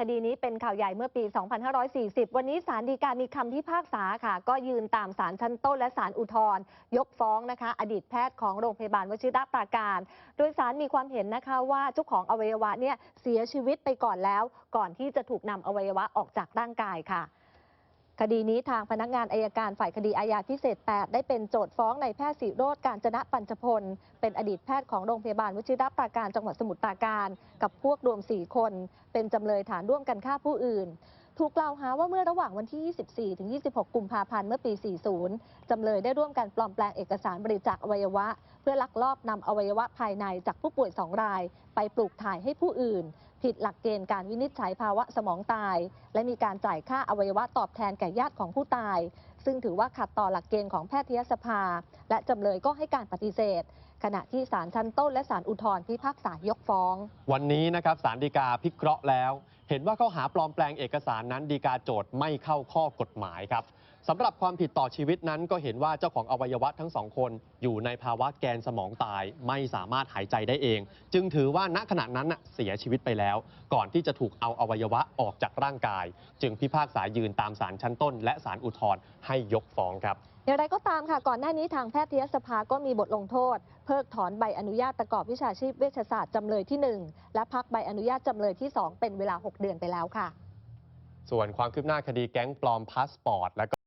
คดีนี้เป็นข่าวใหญ่เมื่อปี 2540 วันนี้ศาลฎีกามีคำพิพากษาค่ะ ก็ยืนตามศาลชั้นต้นและศาลอุทธร์ยกฟ้องนะคะ อดีตแพทย์ของโรงพยาบาลวชิระปราการ โดยศาลมีความเห็นนะคะว่าเจ้าของอวัยวะเนี่ยเสียชีวิตไปก่อนแล้ว ก่อนที่จะถูกนำอวัยวะออกจากร่างกายค่ะ คดีนี้ทางพนักงานอายการฝ่ายคดีอาญาพิเศษ 8 ได้เป็นโจทย์ฟ้องนายแพทย์สิโรธการจนะปัญจพล เป็นอดีตแพทย์ของโรงพยาบาลวชิรปราการจังหวัดสมุทรปราการ กับพวกรวม 4 คน เป็นจำเลยฐานร่วมกันฆ่าผู้อื่น ถูกกล่าวหาว่าเมื่อระหว่างวันที่ 24 ถึง 26 กุมภาพันธ์ เมื่อปี 40 จำเลยได้ร่วมกันปลอมแปลงเอกสารบริจาคอวัยวะ เพื่อลักลอบนำอวัยวะภายในจากผู้ป่วย 2 ราย ไปปลูกถ่ายให้ผู้อื่น ผิดหลักเกณฑ์การวินิจฉัยภาวะสมองตาย และมีการจ่ายค่าอวัยวะตอบแทนแก่ญาติของผู้ตาย ซึ่งถือว่าขัดต่อหลักเกณฑ์ของแพทยสภา และจำเลยก็ให้การปฏิเสธขณะที่ศาลชั้นต้นและศาลอุทธรณ์พิพากษายกฟ้อง วันนี้นะครับสารดีกาพิเคราะห์แล้ว เห็นว่าข้อหาปลอมแปลงเอกสารนั้นดีกาโจทย์ไม่เข้าข้อกฎหมายครับสำหรับความผิดต่อชีวิตนั้นก็เห็นว่าเจ้าของอวัยวะทั้งสองคนอยู่ในภาวะแกนสมองตาย ไม่สามารถหายใจได้เอง จึงถือว่าณขณะนั้นน่ะเสียชีวิตไปแล้ว ก่อนที่จะถูกเอาอวัยวะออกจากร่างกาย จึงพิพากษายืนตามศาลชั้นต้น และศาลอุทธรณ์ให้ยกฟ้องครับอย่างไรก็ตามค่ะ ก่อนหน้านี้ทางแพทยสภาก็มีบทลงโทษ เพิกถอนใบอนุญาตประกอบวิชาชีพเวชศาสตร์จำเลยที่ 1 และพักใบอนุญาตจำเลยที่ 2 เป็นเวลา 6 เดือนไปแล้วค่ะ ส่วนความคืบหน้าคดีแก๊งปลอมพาสปอร์ตและ